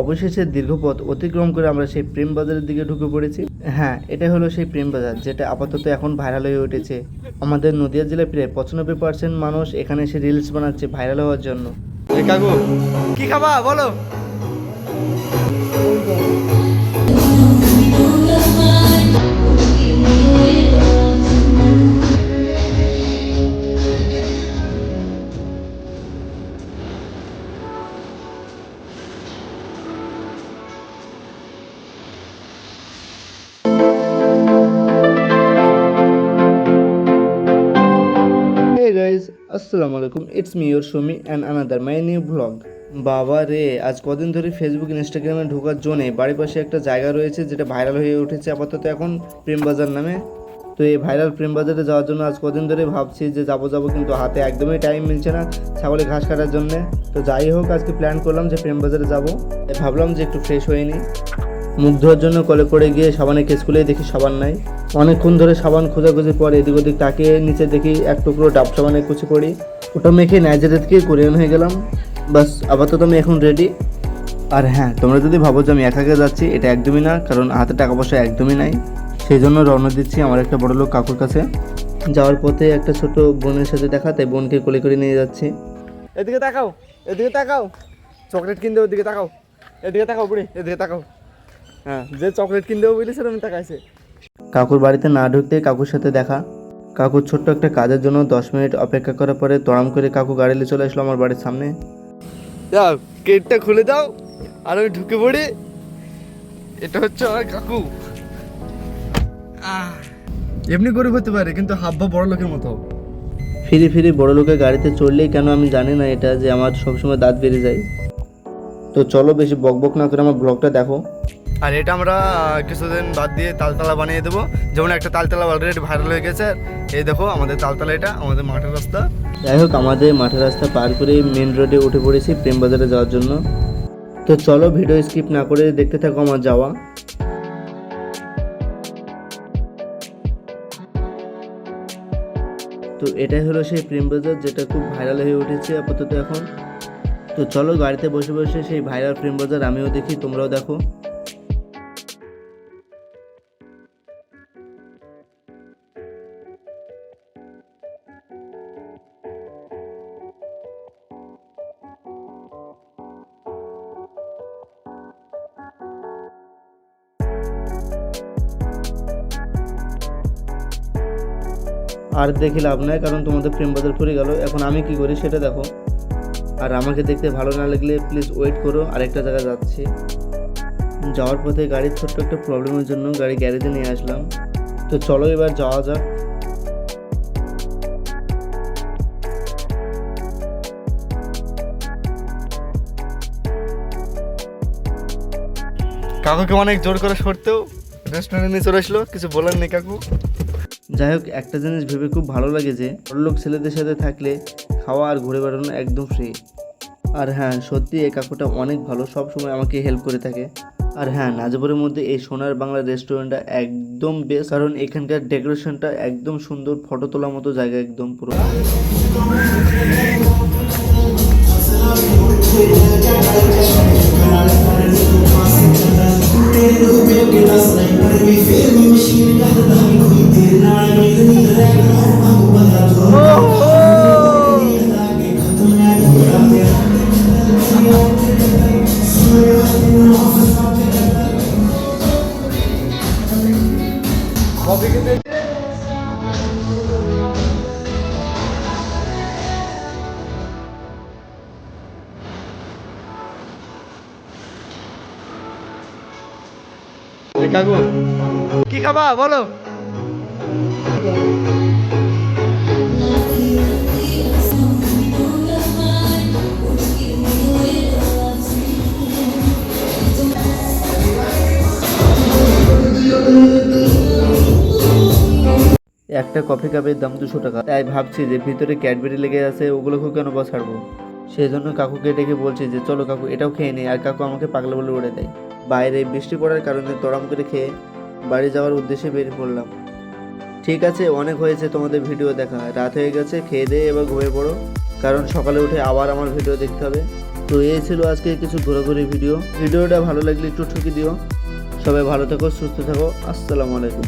অবশেষে দীর্ঘপথ অতিক্রম করে আমরা সেই প্রেম বাজারের দিকে ঢুকে পড়েছি। হ্যাঁ এটা হলো সেই প্রেম বাজার যেটা আপাতত এখন ভাইরাল হয়ে উঠেছে। আমাদের নদিয়া জেলায় প্রায় পঁচানব্বই পার্সেন্ট মানুষ এখানে এসে রিলস বানাচ্ছে ভাইরাল হওয়ার জন্য। কি খাবা? বলো। আসসালামু আলাইকুম it's me your Shomi and another my new blog বাবা রে, আজ কদিন ধরে ফেসবুক ইনস্টাগ্রামে ঢোকার জন্যে বাড়ির পাশে একটা জায়গা রয়েছে যেটা ভাইরাল হয়ে উঠেছে আপাতত এখন প্রেম বাজার নামে। তো এই ভাইরাল প্রেম বাজারে যাওয়ার জন্য আজ কদিন ধরে ভাবছি যে যাব যাব কিন্তু হাতে একদমই টাইম মিলছে না ছাগলে ঘাস কাটার জন্যে। তো যাই হোক, আজকে প্ল্যান করলাম যে প্রেম বাজারে যাব। ভাবলাম যে একটু ফ্রেশ হয়ে নিই মুখ ধোয়ার জন্য কলে করে গিয়ে সাবানে কেস খুলেই দেখি সাবান নাই। অনেকক্ষণ ধরে সাবান খোঁজাখুঁজির পর এদিক ওদিক তাকিয়ে নিচে দেখি এক টুকরো ডাব সাবানে কুচি পড়ি। ওটা মেখে নাইজেরিয়া থেকে কোরিয়ান হয়ে গেলাম। বাস, আপাতত আমি এখন রেডি আর হ্যাঁ তোমরা যদি ভাবো যে আমি একা একা যাচ্ছি, এটা একদমই না, কারণ হাতে টাকা পয়সা একদমই নাই। সেই জন্য রওনা দিচ্ছি আমার একটা বড় লোক কাকুর কাছে। যাওয়ার পথে একটা ছোট বোনের সাথে দেখা, তাই বোনকে কোলে করে নিয়ে যাচ্ছি। এদিকে তাকাও এদিকে তাকাও। চকলেট কিনতে ওদিকে তাকাও। এদিকে তাকাও বুড়ি, এদিকে তাকাও। হ্যাঁ যে চকলেট কিনতে বুঝলি সেরকম তাকাইছে কাকুর বাড়িতে না ঢুকতে কাকুর সাথে দেখা। কাকুর ছোট্ট একটা কাজের জন্য দশ মিনিট অপেক্ষা করার পরে তড়াম করে কাকু গাড়ি নিয়ে চলে আসলো আমার বাড়ির সামনে। যাও গেটটা খুলে দাও আর আমি ঢুকে পড়ি। এটা হচ্ছে আমার কাকু। আহ, এমনি গরিব হতে পারে কিন্তু হাব্বা বড় লোকের মতো। ফিরি ফিরি বড় লোকের গাড়িতে চড়লেই কেন আমি জানি না এটা যে আমার সবসময় দাঁত বেড়ে যায়। তো চলো বেশি বকবক না করে আমার ব্লগটা দেখো। আর এটা আমরা কিছুদিন বাদ দিয়ে তালতলা বানিয়ে দেবো। যেমন একটা তালতলা অলরেডি ভাইরাল হয়ে গেছে। এই দেখো, আমাদের তালতলা এটা, আমাদের মাঠের রাস্তা। যাই হোক, আমাদের মাঠের রাস্তা পার করে মেন রোডে উঠে পড়েছি প্রেম বাজারে যাওয়ার জন্য। তো চলো ভিডিও স্কিপ না করে দেখতে থাকো আমার যাওয়া। তো এটাই হলো সেই প্রেম বাজার, যেটা খুব ভাইরাল হয়ে উঠেছে আপাতত এখন। তো চলো, গাড়িতে বসে বসে সেই ভাইরাল প্রেম বাজার আমিও দেখি, তোমরাও দেখো। আর দেখি লাভ নাই, কারণ তোমাদের প্রেম বাজার পড়ে গেল। এখন আমি কি করি সেটা দেখো। আর আমাকে দেখতে ভালো না লাগলে প্লিজ ওয়েট করো, আরেকটা জায়গা যাচ্ছি। যাওয়ার পথে গাড়ির ছোট্ট একটা প্রবলেমের জন্য গাড়ি গ্যারেজে নিয়ে আসলাম। তো চলো এবার যাওয়া যাক। কাকুকে অনেক জোর করে সরতেও রেস্টুরেন্টে নিয়ে চলে আসলো কিছু বলার নেই কাকু। যাই হোক, একটা জিনিস ভেবে খুব ভালো লাগে যে, বড়লোক ছেলেদের সাথে থাকলে খাওয়া আর ঘুরে বেড়ানো একদম ফ্রি আর হ্যাঁ সত্যি এই কাকুটা অনেক ভালো সব সময় আমাকে হেল্প করে থাকে। আর হ্যাঁ নাজপুরের মধ্যে এই সোনার বাংলা রেস্টুরেন্টটা একদম বেস্ট কারণ এখানকার ডেকোরেশনটা একদম সুন্দর ফটো তোলার মতো জায়গা একদম পুরো। কি খাবা? বলো। একটা কফি কাপের দাম দুশো টাকা। তাই ভাবছি যে ভিতরে ক্যাডবেরি লেগে আছে ওগুলোকেও কেন বা ছাড়বো সেই জন্য কাকুকে ডেকে বলছি যে, চলো কাকু, এটাও খেয়ে নেই আর কাকু আমাকে পাগলা বলে উড়ে দেয়। বাইরে বৃষ্টি পড়ার কারণে তরাম করে খেয়ে বাড়ি যাওয়ার উদ্দেশ্যে বেরিয়ে পড়লাম। ঠিক আছে, অনেক হয়েছে তোমাদের ভিডিও দেখা। রাত হয়ে গেছে, খেয়ে দিয়ে এবার ঘুমিয়ে পড়ো। কারণ সকালে উঠে আবার আমার ভিডিও দেখতে হবে। তো এই ছিল আজকে কিছু ঘোরাঘুরি ভিডিও। ভিডিওটা ভালো লাগলে একটু ঠুকি দিও। সবাই ভালো থাকো, সুস্থ থাকো। আসসালামু আলাইকুম।